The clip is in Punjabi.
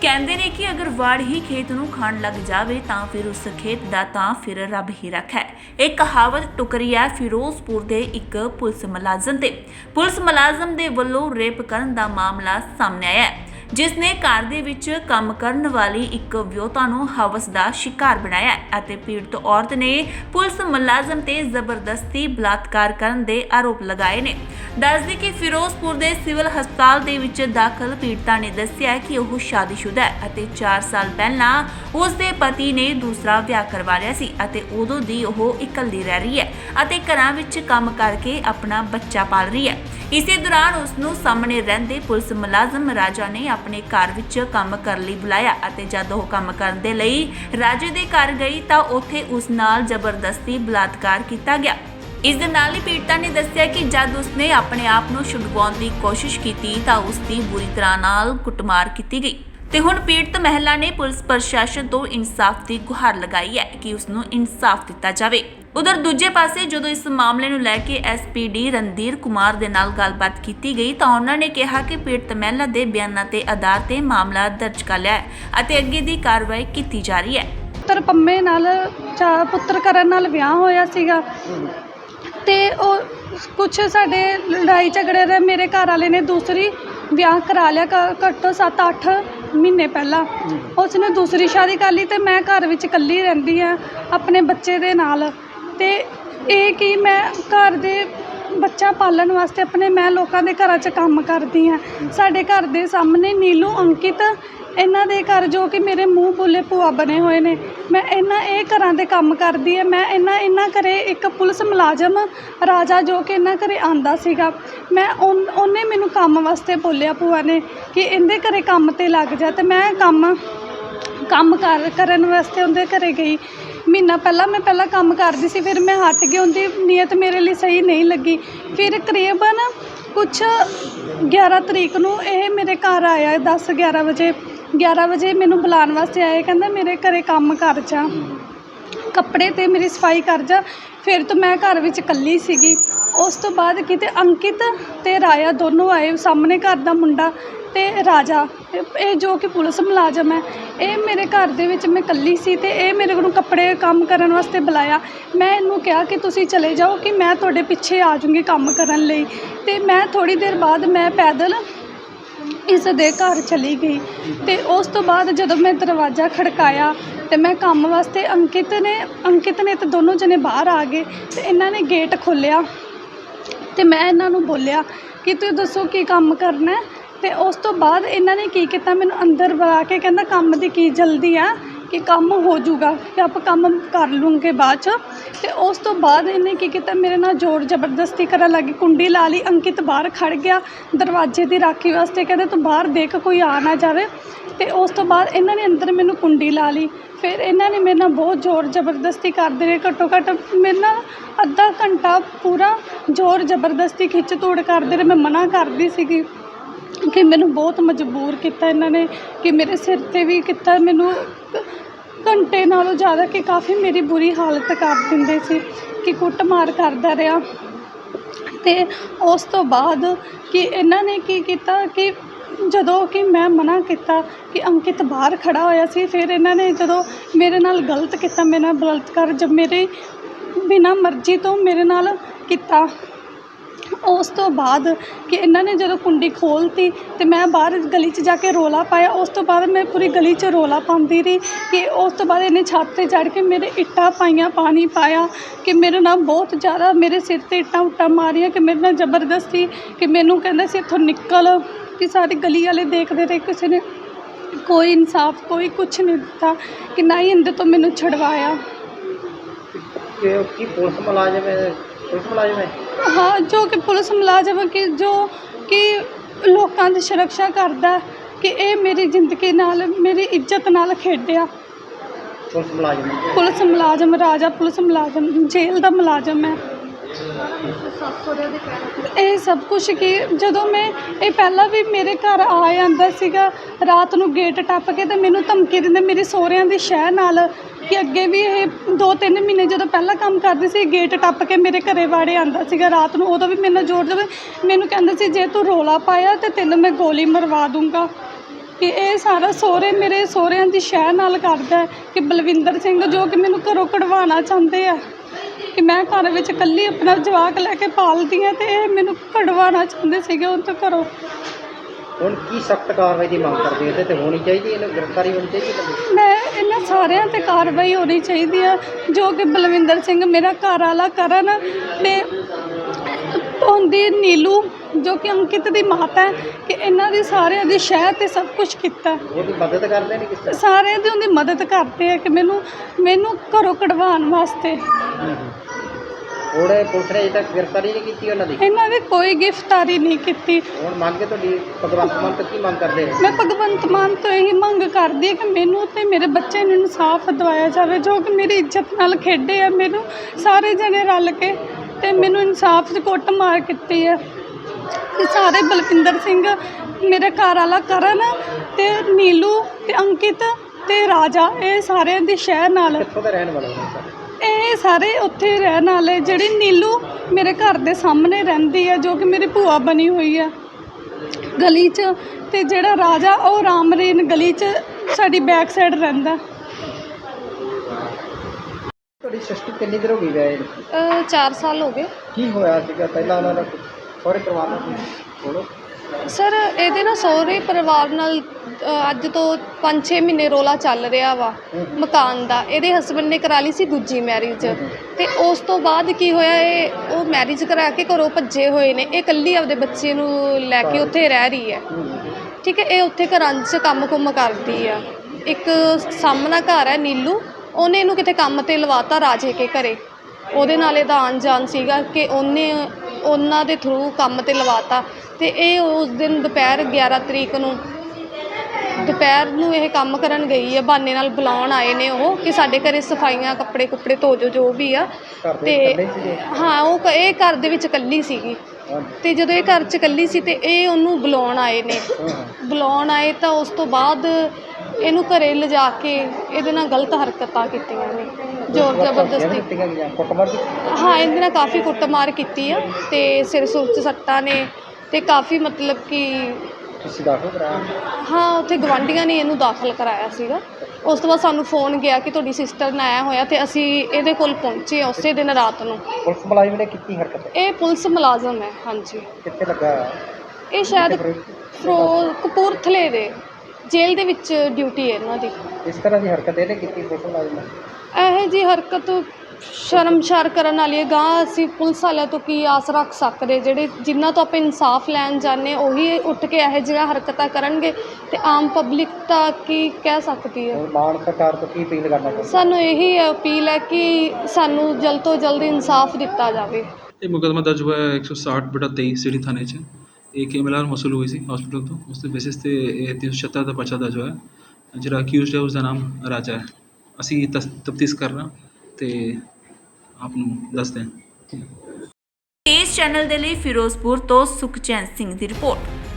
ਕਹਿੰਦੇ ਨੇ ਕਿ ਅਗਰ ਵਾੜ ਹੀ ਖੇਤ ਨੂੰ ਖਾਣ ਲੱਗ ਜਾਵੇ ਤਾਂ ਫਿਰ ਉਸ ਖੇਤ ਦਾ ਤਾਂ ਫਿਰ ਰੱਬ ਹੀ ਰੱਖਾ। ਹੈ ਇਹ ਕਹਾਵਤ ਟੁਕਰੀ ਹੈ ਫਿਰੋਜ਼ਪੁਰ ਦੇ ਇੱਕ ਪੁਲਿਸ ਮੁਲਾਜ਼ਮ ਤੇ। ਪੁਲਿਸ ਮੁਲਾਜ਼ਮ ਦੇ ਵੱਲੋਂ ਰੇਪ ਕਰਨ ਦਾ ਮਾਮਲਾ ਸਾਹਮਣੇ ਆਇਆ ਹੈ। ਜਿਸ ਨੇ ਘਰ ਦੇ ਵਿੱਚ ਕੰਮ ਕਰਨ ਵਾਲੀ ਇੱਕ ਵਿਅਹਤਾ ਨੂੰ ਹਵਸ ਦਾ ਸ਼ਿਕਾਰ ਬਣਾਇਆ ਅਤੇ ਪੀੜਤ ਔਰਤ ਨੇ ਪੁਲਿਸ ਮੁਲਾਜ਼ਮ ਤੇ ਜ਼ਬਰਦਸਤੀ ਬਲਾਤਕਾਰ ਕਰਨ ਦੇ ਆਰੋਪ ਲਗਾਏ ਨੇ। ਦੱਸਦੀ ਕਿ ਫਿਰੋਜ਼ਪੁਰ ਦੇ ਸਿਵਲ ਹਸਪਤਾਲ ਦੇ ਵਿੱਚ ਦਾਖਲ ਪੀੜਤਾ ਨੇ ਦੱਸਿਆ ਕਿ ਉਹ ਸ਼ਾਦੀशुदा ਹੈ ਅਤੇ 4 ਸਾਲ ਪਹਿਲਾਂ ਉਸ ਦੇ ਪਤੀ ਨੇ ਦੂਸਰਾ ਵਿਆਹ ਕਰਵਾ ਲਿਆ ਸੀ ਅਤੇ ਉਦੋਂ ਦੀ ਉਹ ਇਕੱਲੀ ਰਹਿ ਰਹੀ ਹੈ ਅਤੇ ਘਰਾਂ ਵਿੱਚ ਕੰਮ ਕਰਕੇ ਆਪਣਾ ਬੱਚਾ ਪਾਲ ਰਹੀ ਹੈ। ਇਸੇ ਦੌਰਾਨ ਉਸ ਨੂੰ ਸਾਹਮਣੇ ਰਹਿੰਦੇ ਪੁਲਿਸ ਮੁਲਾਜ਼ਮ ਰਾਜਾ ਨੇ ਆਪਣੇ ਘਰ ਵਿੱਚ ਕੰਮ ਕਰਨ ਲਈ ਬੁਲਾਇਆ ਅਤੇ ਜਦ ਉਹ ਕੰਮ ਕਰਨ ਦੇ ਲਈ ਰਾਜੇ ਦੇ ਘਰ ਗਈ ਤਾਂ ਉੱਥੇ ਉਸ ਨਾਲ ਜ਼ਬਰਦਸਤੀ ਬਲਾਤਕਾਰ ਕੀਤਾ ਗਿਆ। ਇਸ ਦੇ ਨਾਲ ਹੀ ਪੀੜਤਾ ਨੇ ਦੱਸਿਆ ਕਿ ਜਦ ਉਸਨੇ ਆਪਣੇ ਆਪ ਨੂੰ ਛੁਡਵਾਉਣ ਦੀ ਕੋਸ਼ਿਸ਼ ਕੀਤੀ ਤਾਂ ਉਸ ਦੀ ਬੁਰੀ ਤਰ੍ਹਾਂ ਨਾਲ ਕੁੱਟਮਾਰ ਕੀਤੀ ਗਈ। ਤੇ ਹੁਣ ਪੀੜਤ ਮਹਿਲਾ ਨੇ ਪੁਲਿਸ ਪ੍ਰਸ਼ਾਸਨ ਤੋਂ ਇਨਸਾਫ ਦੀ ਗੁਹਾਰ ਲਗਾਈ ਹੈ ਕਿ ਉਸ ਨੂੰ ਇਨਸਾਫ ਦਿੱਤਾ ਜਾਵੇ। ਉਧਰ ਦੂਜੇ ਪਾਸੇ ਜਦੋਂ ਇਸ ਮਾਮਲੇ ਨੂੰ ਲੈ ਕੇ ਐਸਪੀਡੀ ਰਣਧੀਰ ਕੁਮਾਰ ਦੇ ਨਾਲ ਗੱਲਬਾਤ ਕੀਤੀ ਗਈ ਤਾਂ ਉਹਨਾਂ ਨੇ ਕਿਹਾ ਕਿ ਪੀੜਤ ਮਹਿਲਾ ਦੇ ਬਿਆਨਾਂ ਤੇ ਆਧਾਰ ਤੇ ਮਾਮਲਾ ਦਰਜ ਕਰ ਲਿਆ ਹੈ ਅਤੇ ਅੱਗੇ ਦੀ ਕਾਰਵਾਈ ਕੀਤੀ ਜਾ ਰਹੀ ਹੈ। ਪੁੱਤਰ ਪੰਮੇ ਨਾਲ ਚਾ- ਪੁੱਤਰ ਕਰਨ ਨਾਲ ਵਿਆਹ ਹੋਇਆ ਸੀਗਾ। ਤੇ ਉਹ ਕੁਛ ਸਾਡੇ ਲੜਾਈ ਝਗੜੇ ਦੇ ਮੇਰੇ ਘਰ ਵਾਲੇ ਨੇ ਦੂਸਰੀ ਵਿਆਹ ਕਰਾ ਲਿਆ ਘ- ਘੱਟੋ 7-8 ਮਹੀਨੇ ਪਹਿਲਾਂ। ਉਸ ਨੇ ਦੂਸਰੀ ਸ਼ਾਦੀ ਕਰ ਲਈ ਤੇ ਮੈਂ ਘਰ ਵਿੱਚ ਇਕੱਲੀ ਰਹਿੰਦੀ ਆ ਆਪਣੇ ਬੱਚੇ ਦੇ ਨਾਲ। ਤੇ ਇਹ ਕਿ ਮੈਂ ਘਰ ਦੇ ਬੱਚਾ ਪਾਲਣ ਵਾਸਤੇ ਆਪਣੇ, ਮੈਂ ਲੋਕਾਂ ਦੇ ਘਰਾਂ 'ਚ ਕੰਮ ਕਰਦੀ ਆ ਸਾਡੇ ਘਰ ਦੇ ਸਾਹਮਣੇ ਨੀਲੂ, ਅੰਕਿਤ, ਇਹਨਾਂ ਦੇ ਘਰ ਜੋ ਕਿ ਮੇਰੇ ਮੂੰਹ ਬੋਲੇ ਭੂਆ ਬਣੇ ਹੋਏ ਨੇ। ਮੈਂ ਇਹਨਾਂ, ਇਹ ਘਰਾਂ ਦੇ ਕੰਮ ਕਰਦੀ ਆ ਮੈਂ ਇਹਨਾਂ ਇਹਨਾਂ ਘਰੇ ਇੱਕ ਪੁਲਿਸ ਮੁਲਾਜ਼ਮ ਰਾਜਾ ਜੋ ਕਿ ਇਹਨਾਂ ਘਰੇ ਆਂਦਾ ਸੀਗਾ। ਮੈਂ ਉਹਨੇ ਮੈਨੂੰ ਕੰਮ ਵਾਸਤੇ ਬੋਲਿਆ ਭੂਆ ਨੇ ਕਿ ਇਹਦੇ ਘਰੇ ਕੰਮ ਤੇ ਲੱਗ ਜਾ ਤੇ ਮੈਂ ਕੰਮ ਕੰਮ ਕਰ, ਕਰਨ ਵਾਸਤੇ ਉਹਦੇ ਘਰੇ ਗਈ। ਮਹੀਨਾ ਪਹਿਲਾਂ ਮੈਂ ਪਹਿਲਾਂ ਕੰਮ ਕਰਦੀ ਸੀ, ਫਿਰ ਮੈਂ ਹਟ ਗਈ, ਉਹਦੀ ਨੀਅਤ ਮੇਰੇ ਲਈ ਸਹੀ ਨਹੀਂ ਲੱਗੀ। ਫਿਰ ਕਰੀਬਨ ਕੁਛ 11 ਤਰੀਕ ਨੂੰ ਇਹ ਮੇਰੇ ਘਰ ਆਇਆ 10 11 ਵਜੇ 11 ਵਜੇ ਮੈਨੂੰ ਬੁਲਾਉਣ ਵਾਸਤੇ ਆਇਆ, ਕਹਿੰਦਾ ਮੇਰੇ ਘਰੇ ਕੰਮ ਕਰ ਜਾ। ਕੱਪੜੇ ਤੇ ਮੇਰੀ ਸਫ਼ਾਈ ਕਰ ਜਾ। ਫਿਰ ਤੋਂ ਮੈਂ ਘਰ ਵਿੱਚ ਇਕੱਲੀ ਸੀਗੀ। ਉਸ ਤੋਂ ਬਾਅਦ ਕਿਤੇ ਅੰਕਿਤ ਤੇ ਰਾਇਆ ਦੋਨੋਂ ਆਏ ਸਾਹਮਣੇ ਘਰ ਦਾ ਮੁੰਡਾ ਤੇ ਰਾਜਾ। ਇਹ- ਜੋ ਕਿ ਪੁਲਿਸ ਮੁਲਾਜ਼ਮ ਹੈ, ਇਹ ਮੇਰੇ ਘਰ ਦੇ ਵਿੱਚ ਮੈਂ ਇਕੱਲੀ ਸੀ ਤੇ ਇਹ ਮੇਰੇ ਕੋਲੋਂ ਕੱਪੜੇ ਕੰਮ ਕਰਨ ਵਾਸਤੇ ਬੁਲਾਇਆ। ਮੈਂ ਇਹਨੂੰ ਕਿਹਾ ਕਿ ਤੁਸੀਂ ਚਲੇ ਜਾਓ ਕਿ ਮੈਂ ਤੁਹਾਡੇ ਪਿੱਛੇ ਆ ਜਾਊਂਗੀ ਕੰਮ ਕਰਨ ਲਈ। ਤੇ ਮੈਂ ਥੋੜੀ ਦੇਰ ਬਾਅਦ ਮੈਂ ਪੈਦਲ ਇਸ ਦੇ ਘਰ ਚਲੀ ਗਈ। ਤੇ ਉਸ ਤੋਂ ਬਾਅਦ ਜਦੋਂ ਮੈਂ ਦਰਵਾਜ਼ਾ ਖੜਕਾਇਆ ਤੇ ਮੈਂ ਕੰਮ ਵਾਸਤੇ ਅੰਕਿਤ ਨੇ ਅੰਕਿਤ ਨੇ ਤੇ ਦੋਨੋਂ ਜਣੇ ਬਾਹਰ ਆ ਗਏ ਤੇ ਇਹਨਾਂ ਨੇ ਗੇਟ ਖੋਲ੍ਹਿਆ। ਤੇ ਮੈਂ ਇਹਨਾਂ ਨੂੰ ਬੋਲਿਆ ਕਿ ਤੁਸੀਂ ਦੱਸੋ ਕੀ ਕੰਮ ਕਰਨਾ ਹੈ? ਤੇ ਉਸ ਤੋਂ ਬਾਅਦ ਇਹਨਾਂ ਨੇ ਕੀ ਕੀਤਾ? ਮੈਨੂੰ ਅੰਦਰ ਬੁਲਾ ਕੇ ਕਹਿੰਦਾ, ਕੰਮ ਦੀ ਕੀ ਜਲਦੀ ਆ? ਕਿ ਕੰਮ ਹੋ ਜਾਊਗਾ ਕਿ ਆਪਾਂ ਕੰਮ ਕਰ ਲੂੰਗੇ ਬਾਅਦ ਚ। ਤੇ ਉਸ ਤੋਂ ਬਾਅਦ ਇਹਨੇ ਕੀ ਕੀਤਾ, ਮੇਰੇ ਨਾਲ ਜ਼ੋਰ ਜ਼ਬਰਦਸਤੀ ਕਰਨ ਲੱਗੀ, ਕੁੰਡੀ ਲਾ ਲਈ, ਅੰਕਿਤ ਬਾਹਰ ਖੜ ਗਿਆ, ਦਰਵਾਜ਼ੇ ਦੀ ਰਾਖੀ ਵਾਸਤੇ ਕਹਿੰਦੇ, ਤੂੰ ਬਾਹਰ ਦੇਖ, ਕੋਈ ਆ ਨਾ ਜਾਵੇ। ਤੇ ਉਸ ਤੋਂ ਬਾਅਦ ਇਹਨਾਂ ਨੇ ਅੰਦਰ ਮੈਨੂੰ ਕੁੰਡੀ ਲਾ ਲਈ। ਫਿਰ ਇਹਨਾਂ ਨੇ ਮੇਰੇ ਨਾਲ ਬਹੁਤ ਜ਼ੋਰ ਜ਼ਬਰਦਸਤੀ ਕਰਦੇ ਰਹੇ, ਘੱਟੋ ਘੱਟ ਮੇਰੇ ਨਾਲ ਅੱਧਾ ਘੰਟਾ ਪੂਰਾ ਜ਼ੋਰ ਜ਼ਬਰਦਸਤੀ ਖਿੱਚ ਤੋੜ ਕਰਦੇ ਰਹੇ। ਮੈਂ ਮਨਾ ਕਰਦੀ ਸੀਗੀ। ਕਿ ਮੈਨੂੰ ਬਹੁਤ ਮਜਬੂਰ ਕੀਤਾ ਇਹਨਾਂ ਨੇ, ਕਿ ਮੇਰੇ ਸਿਰ ਤੇ ਵੀ ਕੀਤਾ, ਮੈਨੂੰ ਘੰਟੇ ਨਾਲੋਂ ਜ਼ਿਆਦਾ ਕਿ ਕਾਫੀ ਮੇਰੀ ਬੁਰੀ ਹਾਲਤ ਕਰ ਦਿੰਦੇ ਸੀ, ਕਿ ਕੁੱਟਮਾਰ ਕਰਦਾ ਰਿਹਾ। ਤੇ ਉਸ ਤੋਂ ਬਾਅਦ ਕਿ ਇਹਨਾਂ ਨੇ ਕੀ ਕੀਤਾ ਕਿ ਜਦੋਂ ਕਿ ਮੈਂ ਮਨਾ ਕੀਤਾ ਕਿ ਅੰਕਿਤ ਬਾਹਰ ਖੜਾ ਹੋਇਆ ਸੀ, ਫਿਰ ਇਹਨਾਂ ਨੇ ਜਦੋਂ ਮੇਰੇ ਨਾਲ ਗਲਤ ਕੀਤਾ, ਮੇਰੇ ਨਾਲ ਬਲਾਤਕਾਰ ਜਦ ਮੇਰੇ ਬਿਨਾਂ ਮਰਜ਼ੀ ਤੋਂ ਮੇਰੇ ਨਾਲ ਕੀਤਾ। ਉਸ ਤੋਂ ਬਾਅਦ ਕਿ ਇਹਨਾਂ ਨੇ ਜਦੋਂ ਕੁੰਡੀ ਖੋਲ੍ਹਤੀ ਅਤੇ ਮੈਂ ਬਾਹਰ ਗਲੀ 'ਚ ਜਾ ਕੇ ਰੌਲਾ ਪਾਇਆ, ਉਸ ਤੋਂ ਬਾਅਦ ਮੈਂ ਪੂਰੀ ਗਲੀ 'ਚ ਰੌਲਾ ਪਾਉਂਦੀ ਰਹੀ ਕਿ ਉਸ ਤੋਂ ਬਾਅਦ ਇਹਨੇ ਛੱਤ ਤੇ ਚੜ੍ਹ ਕੇ ਮੇਰੇ ਇੱਟਾਂ ਪਾਈਆਂ, ਪਾਣੀ ਪਾਇਆ ਕਿ ਮੇਰੇ ਨਾਲ ਬਹੁਤ ਜ਼ਿਆਦਾ ਮੇਰੇ ਸਿਰ ਤੇ ਇੱਟਾਂ ਉੱਟਾਂ ਮਾਰੀਆਂ ਕਿ ਮੇਰੇ ਨਾਲ ਜ਼ਬਰਦਸਤੀ ਕਿ ਮੈਨੂੰ ਕਹਿੰਦਾ ਸੀ, ਇੱਥੋਂ ਨਿਕਲ ਕਿ ਸਾਰੀ ਗਲੀ ਵਾਲੇ ਦੇਖਦੇ ਰਹੇ, ਕਿਸੇ ਨੇ ਕੋਈ ਇਨਸਾਫ, ਕੋਈ ਕੁਝ ਨਹੀਂ ਦਿੱਤਾ ਕਿ ਨਾ ਹੀ ਇਹਦੇ ਤੋਂ ਮੈਨੂੰ ਛਡਵਾਇਆ। ਕਿ ਪੁਲਿਸ ਮੁਲਾਜ਼ਮ ਪੁਲਿਸ ਮੁਲਾਜ਼ਮ ਹੈ? ਹਾਂ ਜੋ ਕਿ ਪੁਲਿਸ ਮੁਲਾਜ਼ਮ ਕਿ ਜੋ ਕਿ ਲੋਕਾਂ ਦੀ ਸੁਰੱਖਿਆ ਕਰਦਾ ਕਿ ਇਹ ਮੇਰੀ ਜ਼ਿੰਦਗੀ ਨਾਲ ਮੇਰੀ ਇੱਜ਼ਤ ਨਾਲ ਖੇਡਿਆ ਪੁਲਿਸ ਮੁਲਾਜ਼ਮ ਹੈ। ਪੁਲਿਸ ਮੁਲਾਜ਼ਮ ਰਾਜਾ ਪੁਲਿਸ ਮੁਲਾਜ਼ਮ ਜੇਲ੍ਹ ਦਾ ਮੁਲਾਜ਼ਮ ਹੈ। ਇਹ ਸਭ ਕੁਝ ਕਿ ਜਦੋਂ ਮੈਂ ਇਹ ਪਹਿਲਾਂ ਵੀ ਮੇਰੇ ਘਰ ਆ ਜਾਂਦਾ ਸੀਗਾ ਰਾਤ ਨੂੰ ਗੇਟ ਟੱਪ ਕੇ ਤੇ ਮੈਨੂੰ ਧਮਕੀ ਦਿੰਦੇ ਮੇਰੇ ਸਹੁਰਿਆਂ ਦੀ ਸ਼ਹਿ ਨਾਲ ਕਿ ਅੱਗੇ ਵੀ ਇਹ 2-3 ਮਹੀਨੇ ਜਦੋਂ ਪਹਿਲਾਂ ਕੰਮ ਕਰਦੀ ਸੀ, ਗੇਟ ਟੱਪ ਕੇ ਮੇਰੇ ਘਰੇ ਵਾੜੇ ਆਂਦਾ ਸੀਗਾ ਰਾਤ ਨੂੰ, ਉਦੋਂ ਵੀ ਮੈਨੂੰ ਜ਼ੋਰ ਜ਼ਬਰ ਮੈਨੂੰ ਕਹਿੰਦਾ ਸੀ, ਜੇ ਤੂੰ ਰੋਲਾ ਪਾਇਆ ਤੇ ਤੈਨੂੰ ਮੈਂ ਗੋਲੀ ਮਰਵਾ ਦੂੰਗਾ। ਕਿ ਇਹ ਸਾਰਾ ਸਹੁਰੇ ਮੇਰੇ ਸਹੁਰਿਆਂ ਦੀ ਸ਼ਹਿ ਨਾਲ ਕਰਦਾ ਕਿ ਬਲਵਿੰਦਰ ਸਿੰਘ ਜੋ ਕਿ ਮੈਨੂੰ ਘਰੋਂ ਕਢਵਾਉਣਾ ਚਾਹੁੰਦੇ ਆ, ਕਿ ਮੈਂ ਘਰ ਵਿੱਚ ਇਕੱਲੀ ਆਪਣਾ ਜਵਾਕ ਲੈ ਕੇ ਪਾਲਦੀ ਹਾਂ ਤੇ ਇਹ ਮੈਨੂੰ ਕਢਵਾਉਣਾ ਚਾਹੁੰਦੇ ਸੀਗੇ ਉਹ ਤੋਂ ਘਰੋਂ। ਹੁਣ ਕੀ ਸਖਤ ਕਾਰਵਾਈ ਦੀ ਮੰਗ ਕਰਦੇ ਹੋ? ਇਹਦੇ ਤੇ ਹੋਣੀ ਚਾਹੀਦੀ ਇਹਨੂੰ ਗ੍ਰਿਫਤਾਰੀ ਹੋਣੀ ਚਾਹੀਦੀ ਮੈਂ ਇਹਨਾਂ ਸਾਰਿਆਂ ਤੇ ਕਾਰਵਾਈ ਹੋਣੀ ਚਾਹੀਦੀ ਹੈ ਜੋ ਕਿ ਬਲਵਿੰਦਰ ਸਿੰਘ ਮੇਰਾ ਘਰ ਵਾਲਾ ਕਰਨ ਤੇ ਹੁੰਦੀ ਨੀਲੂ ਜੋ ਕਿ ਅੰਕਿਤ ਦੀ ਮਾਤਾ ਹੈ ਕਿ ਇਹਨਾਂ ਦੀ ਸਾਰਿਆਂ ਦੀ ਸ਼ਹਿ ਤੇ ਸਭ ਕੁਝ ਕੀਤਾ। ਹੈ। ਉਹਦੀ ਮਦਦ ਕਰਦੇ ਨੇ ਕਿਸ? ਸਾਰਿਆਂ ਦੀ ਉਹਦੀ ਮਦਦ ਕਰਦੇ ਆ ਕਿ ਮੈਨੂੰ ਮੈਨੂੰ ਘਰੋਂ ਕਢਵਾਉਣ ਵਾਸਤੇ। ਇਹ ਪੁਲਿਸ ਨੇ ਅਜੇ ਤੱਕ ਗ੍ਰਿਫਤਾਰੀ ਨਹੀਂ ਕੀਤੀ ਉਹਨਾਂ ਦੀ। ਇਹਨਾਂ ਦੀ ਕੋਈ ਗ੍ਰਿਫਤਾਰੀ ਨਹੀਂ ਕੀਤੀ। ਹੁਣ ਮੰਗ ਹੈ ਤੁਹਾਡੀ ਭਗਵੰਤ ਮਾਨ ਤੋਂ ਕੀ ਮੰਗ ਕਰਦੇ ਹੋ? ਮੈਂ ਭਗਵੰਤ ਮਾਨ ਤੋਂ ਇਹੀ ਮੰਗ ਕਰਦੀ ਹਾਂ ਕਿ ਮੈਨੂੰ ਤੇ ਮੇਰੇ ਬੱਚੇ ਨੂੰ ਇਨਸਾਫ ਦਿਵਾਇਆ ਜਾਵੇ ਜੋ ਕਿ ਮੇਰੀ ਇੱਜ਼ਤ ਨਾਲ ਖੇਡੇ ਆ ਮੈਨੂੰ ਸਾਰੇ ਜਣੇ ਰਲ ਕੇ ਤੇ ਮੈਨੂੰ ਇਨਸਾਫ ਦੀ ਕੁੱਟ ਮਾਰ ਕੀਤੀ ਹੈ ਕਿ ਸਾਰੇ ਬਲਵਿੰਦਰ ਸਿੰਘ ਮੇਰੇ ਘਰ ਵਾਲਾ ਕਰਨ ਤੇ ਨੀਲੂ ਤੇ ਅੰਕਿਤ ਤੇ ਰਾਜਾ ਇਹ ਸਾਰਿਆਂ ਦੀ ਸ਼ਹਿ ਨਾਲ। ਕਿੱਥੋਂ ਦੇ ਰਹਿਣ ਵਾਲੇ ਹੋ ਸਰ ਇਹ ਸਾਰੇ ਉੱਥੇ ਰਹਿਣ ਵਾਲੇ ਜਿਹੜੀ ਨੀਲੂ ਮੇਰੇ ਘਰ ਦੇ ਸਾਹਮਣੇ ਰਹਿੰਦੀ ਹੈ ਜੋ ਕਿ ਮੇਰੀ ਭੂਆ ਬਣੀ ਹੋਈ ਹੈ ਗਲੀ 'ਚ ਤੇ ਜਿਹੜਾ ਰਾਜਾ ਉਹ ਰਾਮਰੀਨ ਗਲੀ 'ਚ ਸਾਡੀ ਬੈਕ ਸਾਈਡ ਰਹਿੰਦਾ। ਤੁਹਾਡੀ ਸਿਸਟਰ ਕਿੰਨੀ ਦੇਰ ਹੋ ਗਈ ਗਏ ਨੂੰ? 4 ਸਾਲ ਹੋ ਗਏ। ਕੀ ਹੋਇਆ ਸੀਗਾ? ਪਹਿਲਾਂ ਉਹਨਾਂ ਦਾ ਸਹੁਰੇ ਪਰਿਵਾਰ ਨਾਲ ਬੋਲੋ। ਸਰ ਇਹਦੇ ਨਾ ਸਹੁਰੇ ਪਰਿਵਾਰ ਨਾਲ ਅ, ਅੱਜ ਤੋਂ 5-6 ਮਹੀਨੇ ਰੋਲਾ ਚੱਲ ਰਿਹਾ ਵਾ ਮਕਾਨ ਦਾ। ਇਹਦੇ ਹਸਬੰਡ ਨੇ ਕਰਾ ਲਈ ਸੀ ਦੂਜੀ ਮੈਰਿਜ ਤੇ ਉਸ ਤੋਂ ਬਾਅਦ ਕੀ ਹੋਇਆ ਇਹ ਉਹ ਮੈਰਿਜ ਕਰਾ ਕੇ ਘਰੋਂ ਭੱਜੇ ਹੋਏ ਨੇ। ਇਹ ਇਕੱਲੀ ਆਪਦੇ ਬੱਚੇ ਨੂੰ ਲੈ ਕੇ ਉੱਥੇ ਰਹਿ ਰਹੀ ਹੈ। ਠੀਕ ਹੈ ਇਹ ਉੱਥੇ ਘਰਾਂ 'ਚ ਕੰਮ ਕੁੰਮ ਕਰਦੀ ਆ। ਇੱਕ ਸਾਹਮਣਾ ਘਰ ਹੈ ਨੀਲੂ। ਉਹਨੇ ਇਹਨੂੰ ਕਿਤੇ ਕੰਮ ਤੇ ਲਵਾਤਾ ਰਾਜੇ ਕੇ ਘਰੇ। ਉਹਦੇ ਨਾਲ ਇਹਦਾ ਆਉਣ ਜਾਣ ਸੀਗਾ ਕਿ ਉਹਨੇ ਉਹਨਾਂ ਦੇ ਥਰੂ ਕੰਮ ਤੇ ਲਵਾਤਾ ਤੇ ਇਹ ਉਸ ਦਿਨ ਦੁਪਹਿਰ 11 ਤਰੀਕ ਨੂੰ ਦੁਪਹਿਰ ਨੂੰ ਇਹ ਕੰਮ ਕਰਨ ਗਈ ਹੈ ਬਹਾਨੇ ਨਾਲ ਬੁਲਾਉਣ ਆਏ ਨੇ ਉਹ ਕਿ ਸਾਡੇ ਘਰੇ ਸਫਾਈਆਂ ਕੱਪੜੇ ਕੁੱਪੜੇ ਧੋ ਜੋ ਜੋ ਵੀ ਆ। ਤੇ ਹਾਂ ਉਹ ਇਹ ਘਰ ਦੇ ਵਿੱਚ ਇਕੱਲੀ ਸੀਗੀ। ਤੇ ਜਦੋਂ ਇਹ ਘਰ 'ਚ ਇਕੱਲੀ ਸੀ ਤੇ ਇਹ ਉਹਨੂੰ ਬੁਲਾਉਣ ਆਏ ਨੇ। ਬੁਲਾਉਣ ਆਏ ਤਾਂ ਉਸ ਤੋਂ ਬਾਅਦ ਇਹਨੂੰ ਘਰੇ ਲਿਜਾ ਕੇ ਇਹਦੇ ਨਾਲ ਗਲਤ ਹਰਕਤਾਂ ਕੀਤੀਆਂ ਨੇ ਜ਼ੋਰ ਜ਼ਬਰਦਸਤੀ। ਹਾਂ ਇਹਦੇ ਨਾਲ ਕਾਫੀ ਕੁੱਟਮਾਰ ਕੀਤੀ ਆ ਤੇ ਸਿਰ ਸੁਰ 'ਚ ਸੱਟਾਂ ਨੇ ਤੇ ਕਾਫੀ ਮਤਲਬ ਕਿ ਤੁਸੀਂ ਦਾਖਲ ਕਰਾਇਆ? ਹਾਂ ਉੱਥੇ ਗਵਾਂਢੀਆਂ ਨੇ ਇਹਨੂੰ ਦਾਖਲ ਕਰਾਇਆ ਸੀਗਾ। ਉਸ ਤੋਂ ਬਾਅਦ ਸਾਨੂੰ ਫੋਨ ਗਿਆ ਕਿ ਤੁਹਾਡੀ ਸਿਸਟਰ ਨੇ ਆਇਆ ਹੋਇਆ ਤੇ ਅਸੀਂ ਇਹਦੇ ਕੋਲ ਪਹੁੰਚੇ ਉਸੇ ਦਿਨ ਰਾਤ ਨੂੰ। ਪੁਲਿਸ ਮੁਲਾਜ਼ਮ ਨੇ ਕੀਤੀ ਹਰਕਤ? ਇਹ ਪੁਲਿਸ ਮੁਲਾਜ਼ਮ ਹੈ ਹਾਂਜੀ। ਕਿੱਥੇ ਲੱਗਾ? ਇਹ ਸ਼ਾਇਦ ਫਿਰੋ ਕਪੂਰਥਲੇ ਦੇ। ਜੇਲ੍ਹ ਦੇ ਵਿੱਚ ਡਿਊਟੀ ਹੈ ਇਹਨਾਂ ਦੀ। ਇਸ ਤਰ੍ਹਾਂ ਦੀ ਹਰਕਤ ਇਹਨੇ ਕੀਤੀ ਪੁਲਿਸ ਮੁਲਾਜ਼ਮ ਨੇ ਇਹੋ ਜੀ ਹਰਕਤ ਸ਼ਰਮਸ਼ਾਰ ਕਰਨ ਵਾਲੀ ਹੈ। ਗਾਂ ਅਸੀਂ ਪੁਲਿਸ ਵਾਲਿਆਂ ਤੋਂ ਕੀ ਆਸ ਰੱਖ ਸਕਦੇ? ਜਿਹੜੇ ਜਿਨ੍ਹਾਂ ਤੋਂ ਆਪਾਂ ਇਨਸਾਫ ਲੈਣ ਜਾਂਦੇ ਉਹੀ ਉੱਠ ਕੇ ਇਹੋ ਜਿਹੀਆਂ ਹਰਕਤਾਂ ਕਰਨਗੇ ਤੇ ਆਮ ਪਬਲਿਕ ਤਾਂ ਕੀ ਕਹਿ ਸਕਦੀ ਹੈ? ਮਾਨ ਸਰਕਾਰ ਤੋਂ ਕੀ ਅਪੀਲ ਕਰਨਾ ਚਾਹੁੰਦੇ? ਸਾਨੂੰ ਇਹੀ ਅਪੀਲ ਹੈ ਕਿ ਸਾਨੂੰ ਜਲਦ ਤੋਂ ਜਲਦ ਇਨਸਾਫ ਦਿੱਤਾ ਜਾਵੇ। ਇਹ ਮੁਕੱਦਮਾ ਦਰਜ ਹੋਇਆ ਹੈ 160 ਬਟਾ 23 ਸਿਟੀ ਥਾਣੇ 'ਚ। ਇਹ ਕੇਮਲਾਰ ਮਸੂਲ ਹੋਈ ਸੀ ਹਸਪੀਟਲ ਤੋਂ ਉਸ ਦੇ ਬੇਸਿਸ ਤੇ ਇਹ 376 ਦਾ ਪਰਚਾ ਦਰਜ ਹੋਇਆ ਜਿਹੜਾ ਅਕਿਊਜ਼ਡ ਹੈ ਉਸ ਨਾਮ ਰਾਜਾ ਹੈ ਅਸੀਂ ਤਫਤੀਸ਼ ਕਰ ਰਹੇ ਹਾਂ ਤੇ ਆਪ ਨੂੰ ਦੱਸਦੇ ਹਾਂ ਇਸ ਚੈਨਲ ਦੇ ਲਈ ਫਿਰੋਜ਼ਪੁਰ ਤੋਂ ਸੁਖਚੈਨ ਸਿੰਘ ਦੀ ਰਿਪੋਰਟ